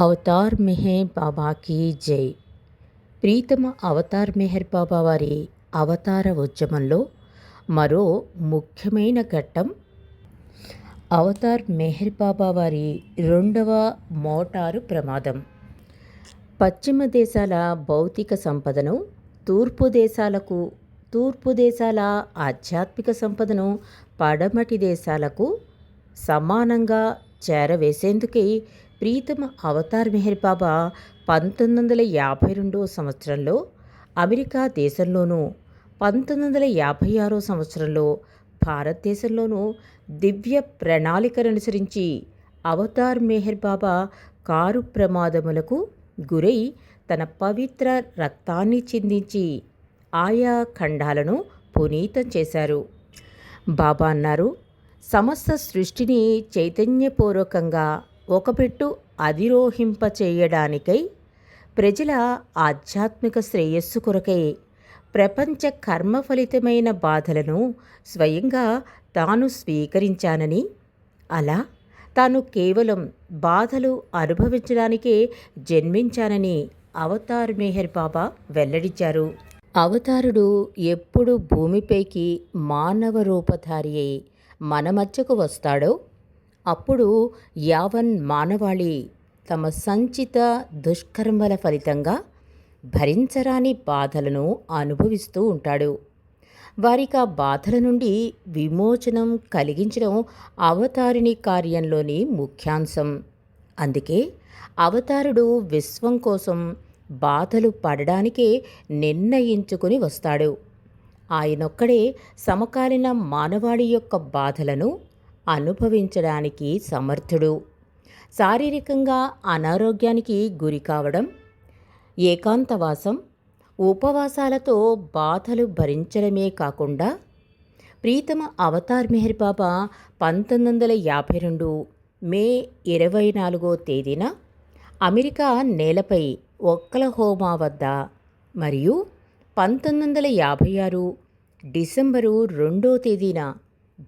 Avatar Meher బాబాకి జై. ప్రీతమ అవతార్ మెహర్ బాబా వారి అవతార ఉద్యమంలో మరో ముఖ్యమైన ఘట్టం అవతార్ మెహర్ బాబా వారి రెండవ మోటారు ప్రమాదం. పశ్చిమ దేశాల భౌతిక సంపదను తూర్పు దేశాలకు తూర్పు దేశాల ఆధ్యాత్మిక సంపదను పడమటి దేశాలకు సమానంగా చేరవేసేందుకే ప్రీతమ అవతార్ మెహర్ బాబా పంతొమ్మిది వందల యాభై రెండవ సంవత్సరంలో అమెరికా దేశంలోనూ పంతొమ్మిది వందల యాభై ఆరో సంవత్సరంలో భారతదేశంలోనూ దివ్య ప్రణాళికననుసరించి అవతార్ మెహర్ బాబా కారు ప్రమాదములకు గురై తన పవిత్ర రక్తాన్ని చిందించి ఆయా ఖండాలను పునీతం చేశారు. బాబా అన్నారు సమస్త సృష్టిని చైతన్యపూర్వకంగా ఒకపెట్టు అధిరోహింప చేయడానికై ప్రజల ఆధ్యాత్మిక శ్రేయస్సు కొరకై ప్రపంచ కర్మ ఫలితమైన బాధలను స్వయంగా తాను స్వీకరించానని అలా తాను కేవలం బాధలు అనుభవించడానికే జన్మించానని అవతార్ మెహర్ బాబా వెల్లడించారు. అవతారుడు ఎప్పుడు భూమిపైకి మానవ రూపధారి అయి మన మధ్యకు వస్తాడో అప్పుడు యావన్ మానవాళి తమ సంచిత దుష్కర్మల ఫలితంగా భరించరాని బాధలను అనుభవిస్తూ ఉంటాడు. వారికి ఆ బాధల నుండి విమోచనం కలిగించడం అవతారిణి కార్యంలోని ముఖ్యాంశం. అందుకే అవతారుడు విశ్వం కోసం బాధలు పడడానికే నిర్ణయించుకుని వస్తాడు. ఆయనొక్కడే సమకాలీన మానవాళి యొక్క బాధలను అనుభవించడానికి సమర్థుడు. శారీరకంగా అనారోగ్యానికి గురి కావడం ఏకాంతవాసం ఉపవాసాలతో బాధలు భరించడమే కాకుండా ప్రీతమ అవతార్ మెహర్ బాబా పంతొమ్మిది వందల యాభై రెండు మే ఇరవై నాలుగో తేదీన అమెరికా నేలపై ఒక్కలహోమా వద్ద మరియు పంతొమ్మిది వందల యాభై ఆరు డిసెంబరు రెండో తేదీన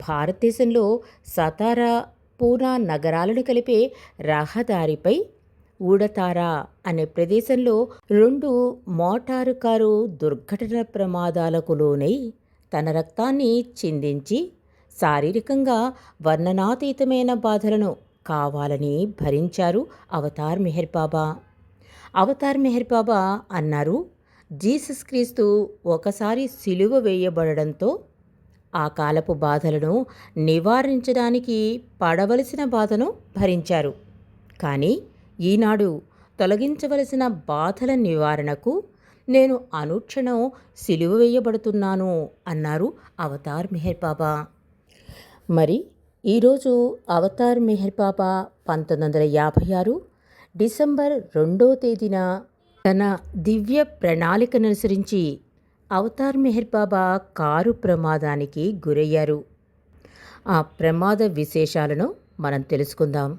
భారతదేశంలో సతారా పూనా నగరాలను కలిపే రహదారిపై ఊడతారా అనే ప్రదేశంలో రెండు మోటారు కారు దుర్ఘటన ప్రమాదాలకు లోనై తన రక్తాన్ని చిందించి శారీరకంగా వర్ణనాతీతమైన బాధలను కావాలని భరించారు అవతార్ మెహర్ బాబా. అవతార్ మెహర్ బాబా అన్నారు జీసస్ క్రీస్తు ఒకసారి సిలువ వేయబడడంతో ఆ కాలపు బాధలను నివారించడానికి పడవలసిన బాధను భరించారు. కానీ ఈనాడు తొలగించవలసిన బాధల నివారణకు నేను అనుక్షణం సిలువ వేయబడుతున్నాను అన్నారు అవతార్ మెహర్ బాబా. మరి ఈరోజు అవతార్ మెహర్ బాబా పంతొమ్మిది వందల యాభై ఆరు డిసెంబర్ రెండో తేదీన తన దివ్య ప్రణాళికను అనుసరించి అవతార్ మెహర్ బాబా కారు ప్రమాదానికి గురయ్యారు. ఆ ప్రమాద విశేషాలను మనం తెలుసుకుందాం.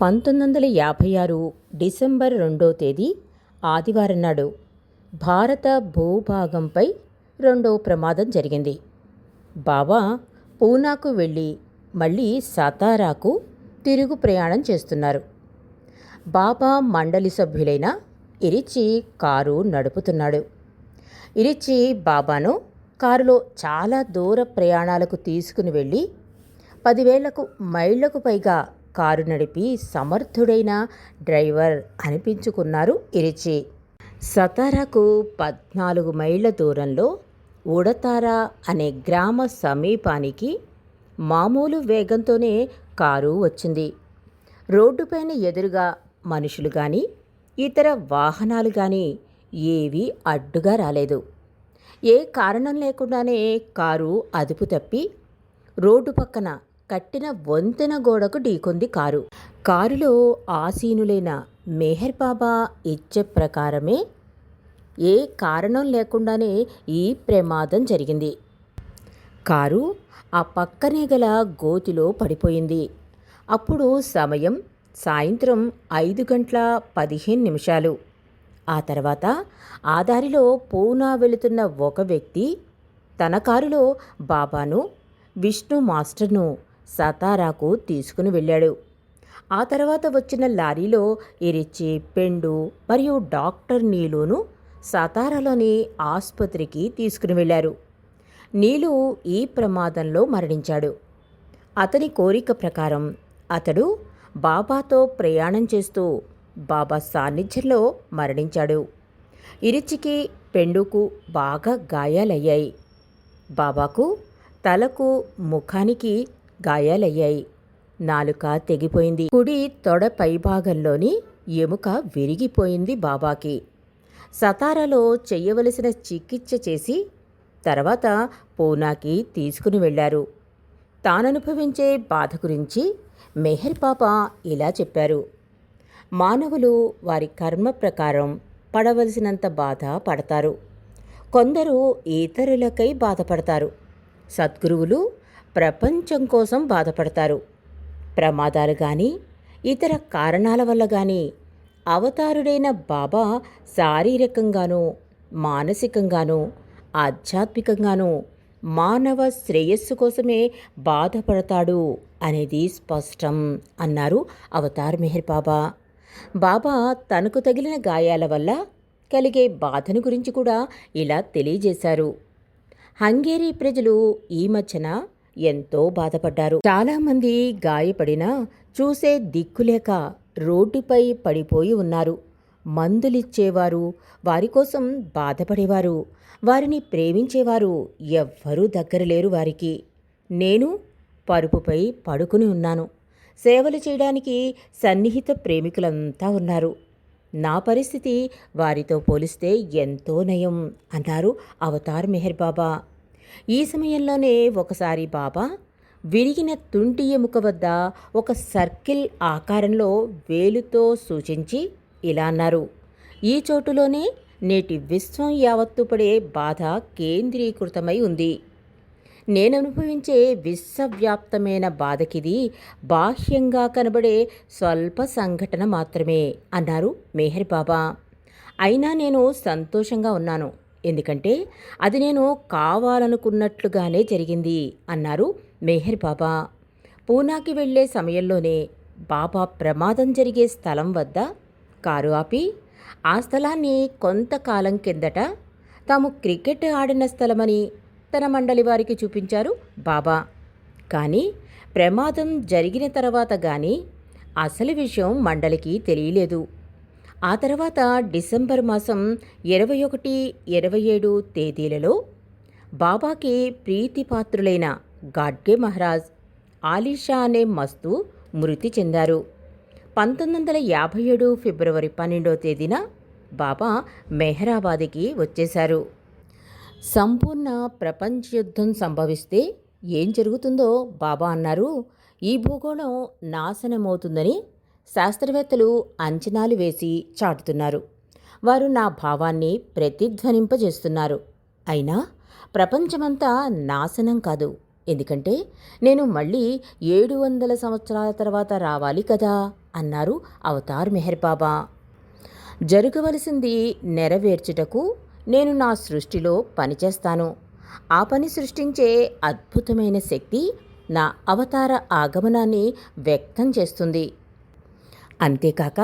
పంతొమ్మిది వందల యాభై ఆరు డిసెంబర్ రెండో తేదీ ఆదివారం నాడు భారత భూభాగంపై రెండో ప్రమాదం జరిగింది. బాబా పూనాకు వెళ్ళి మళ్ళీ సతారాకు తిరుగు ప్రయాణం చేస్తున్నారు. బాబా మండలి సభ్యులైన ఇరిచి కారు నడుపుతున్నాడు. ఇరిచి బాబాను కారులో చాలా దూర ప్రయాణాలకు తీసుకుని వెళ్ళి పదివేలకు మైళ్ళకు పైగా కారు నడిపి సమర్థుడైన డ్రైవర్ అనిపించుకున్నారు ఇరిచి. సతారాకు పద్నాలుగు మైళ్ళ దూరంలో ఉడతారా అనే గ్రామ సమీపానికి మామూలు వేగంతోనే కారు వచ్చింది. రోడ్డుపైన ఎదురుగా మనుషులు కానీ ఇతర వాహనాలు కానీ ఏవీ అడ్డుగా రాలేదు. ఏ కారణం లేకుండానే కారు అదుపు తప్పి రోడ్డు పక్కన కట్టిన వంతెన గోడకు ఢీకొంది కారు. కారులో ఆసీనులైన మెహర్ బాబా ఇచ్చే ప్రకారమే ఏ కారణం లేకుండానే ఈ ప్రమాదం జరిగింది. కారు ఆ పక్కనే గల గోతిలో పడిపోయింది. అప్పుడు సమయం సాయంత్రం ఐదు గంటల పదిహేను నిమిషాలు. ఆ తర్వాత ఆ దారిలో పూనా వెళుతున్న ఒక వ్యక్తి తన కారులో బాబాను విష్ణు మాస్టర్ను సతారాకు తీసుకుని వెళ్ళాడు. ఆ తర్వాత వచ్చిన లారీలో ఇరిచి పెండు మరియు డాక్టర్ నీలును సతారాలోని ఆసుపత్రికి తీసుకుని వెళ్ళారు. నీలు ఈ ప్రమాదంలో మరణించాడు. అతని కోరిక ప్రకారం అతడు బాబాతో ప్రయాణం చేస్తూ బాబా సాన్నిధ్యంలో మరణించాడు. ఇరిచికి పెండుకు బాగా గాయాలయ్యాయి. బాబాకు తలకు ముఖానికి గాయాలయ్యాయి. నాలుక తెగిపోయింది. కుడి తొడ పైభాగంలోని ఎముక విరిగిపోయింది బాబాకి. సతారాలో చేయవలసిన చికిత్స చేసి తర్వాత పూనాకి తీసుకుని వెళ్ళారు. తాననుభవించే బాధ గురించి మెహర్ పాప ఇలా చెప్పారు. మానవులు వారి కర్మ ప్రకారం పడవలసినంత బాధ పడతారు. కొందరు ఇతరులకై బాధపడతారు. సద్గురువులు ప్రపంచం కోసం బాధపడతారు. ప్రమాదాలు కానీ ఇతర కారణాల వల్ల కానీ అవతారుడైన బాబా శారీరకంగానూ మానసికంగానూ ఆధ్యాత్మికంగానూ మానవ శ్రేయస్సు కోసమే బాధపడతాడు అనేది స్పష్టం అన్నారు అవతార్ మెహర్ బాబా. బాబా తనకు తగిలిన గాయాల వల్ల కలిగే బాధను గురించి కూడా ఇలా తెలియజేశారు. హంగేరీ ప్రజలు ఈ మధ్యన ఎంతో బాధపడ్డారు. చాలామంది గాయపడినా చూసే దిక్కులేక రోడ్డుపై పడిపోయి ఉన్నారు. మందులిచ్చేవారు వారి కోసం బాధపడేవారు వారిని ప్రేమించేవారు ఎవ్వరూ దగ్గర లేరు వారికి. నేను పరుపుపై పడుకుని ఉన్నాను. సేవలు చేయడానికి సన్నిహిత ప్రేమికులంతా ఉన్నారు. నా పరిస్థితి వారితో పోలిస్తే ఎంతో నయం అన్నారు అవతార్ మెహర్ బాబా. ఈ సమయంలోనే ఒకసారి బాబా విరిగిన తుంటి ఎముక వద్ద ఒక సర్కిల్ ఆకారంలో వేలుతో సూచించి ఇలా అన్నారు. ఈ చోటులోనే నేటి విశ్వం యావత్తు పడే బాధ కేంద్రీకృతమై ఉంది. నేను అనుభవించే విశ్వవ్యాప్తమైన బాధకిది బాహ్యంగా కనబడే స్వల్ప సంఘటన మాత్రమే అన్నారు మెహర్ బాబా. అయినా నేను సంతోషంగా ఉన్నాను. ఎందుకంటే అది నేను కావాలనుకున్నట్లుగానే జరిగింది అన్నారు మెహర్ బాబా. పూనాకి వెళ్ళే సమయంలోనే బాబా ప్రమాదం జరిగే స్థలం వద్ద కారు ఆపి ఆ స్థలాన్ని కొంతకాలం కిందట తాము క్రికెట్ ఆడిన స్థలమని తన మండలి వారికి చూపించారు బాబా. కానీ ప్రమాదం జరిగిన తర్వాత కానీ అసలు విషయం మండలికి తెలియలేదు. ఆ తర్వాత డిసెంబర్ మాసం ఇరవై ఒకటి ఇరవై ఏడు తేదీలలో బాబాకి ప్రీతిపాత్రులైన గాడ్గే మహారాజ్ ఆలీషా అనే మస్తు మృతి చెందారు. పంతొమ్మిది వందల యాభై ఏడు ఫిబ్రవరి పన్నెండో తేదీన బాబా మెహరాబాద్కి వచ్చేశారు. సంపూర్ణ ప్రపంచ యుద్ధం సంభవిస్తే ఏం జరుగుతుందో బాబా అన్నారు. ఈ భూగోళం నాశనమవుతుందని శాస్త్రవేత్తలు అంచనాలు వేసి చాటుతున్నారు. వారు నా భావాన్ని ప్రతిధ్వనింపజేస్తున్నారు. అయినా ప్రపంచమంతా నాశనం కాదు. ఎందుకంటే నేను మళ్ళీ ఏడు వందల సంవత్సరాల తర్వాత రావాలి కదా అన్నారు అవతార్ మెహర్ బాబా. జరగవలసింది నెరవేర్చుటకు నేను నా సృష్టిలో పనిచేస్తాను ఆ పని సృష్టించే అద్భుతమైన శక్తి నా అవతార ఆగమనాన్ని వ్యక్తం చేస్తుంది. అంతేకాక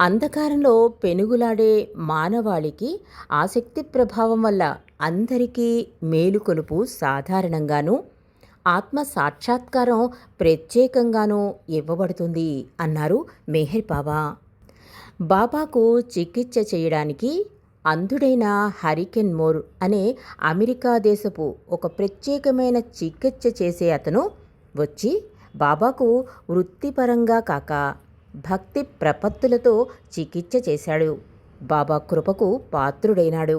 అంధకారంలో పెనుగులాడే మానవాళికి ఆసక్తి ప్రభావం వల్ల అందరికీ మేలుకొలుపు సాధారణంగానూ ఆత్మ సాక్షాత్కారం ప్రత్యేకంగానూ ఇవ్వబడుతుంది అన్నారు మెహర్ బాబా. బాబాకు చికిత్స చేయడానికి అంధుడైన హరికెన్ మోర్ అనే అమెరికా దేశపు ఒక ప్రత్యేకమైన చికిత్స చేసే అతను వచ్చి బాబాకు వృత్తిపరంగా కాక భక్తి ప్రపత్తులతో చికిత్స చేశాడు. బాబా కృపకు పాత్రుడైనాడు.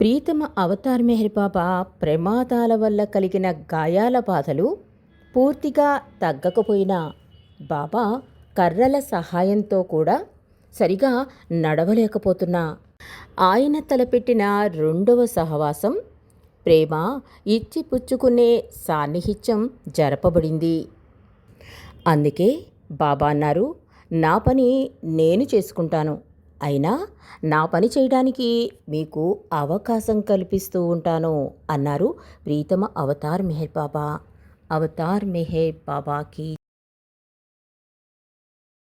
ప్రీతమ అవతార్ మెహర్ బాబా ప్రమాదాల వల్ల కలిగిన గాయాల బాధలు పూర్తిగా తగ్గకపోయినా బాబా కర్రల సహాయంతో కూడా సరిగా నడవలేకపోతున్నా. ఆయన తలపెట్టిన రెండవ సహవాసం ప్రేమ ఇచ్చిపుచ్చుకునే సాన్నిహిత్యం జరపబడింది. అందుకే బాబా అన్నారు నా పని నేను చేసుకుంటాను. అయినా నా పని చేయడానికి మీకు అవకాశం కల్పిస్తూ ఉంటాను అన్నారు ప్రీతమ అవతార్ మెహర్ బాబా. అవతార్ మెహర్ బాబాకి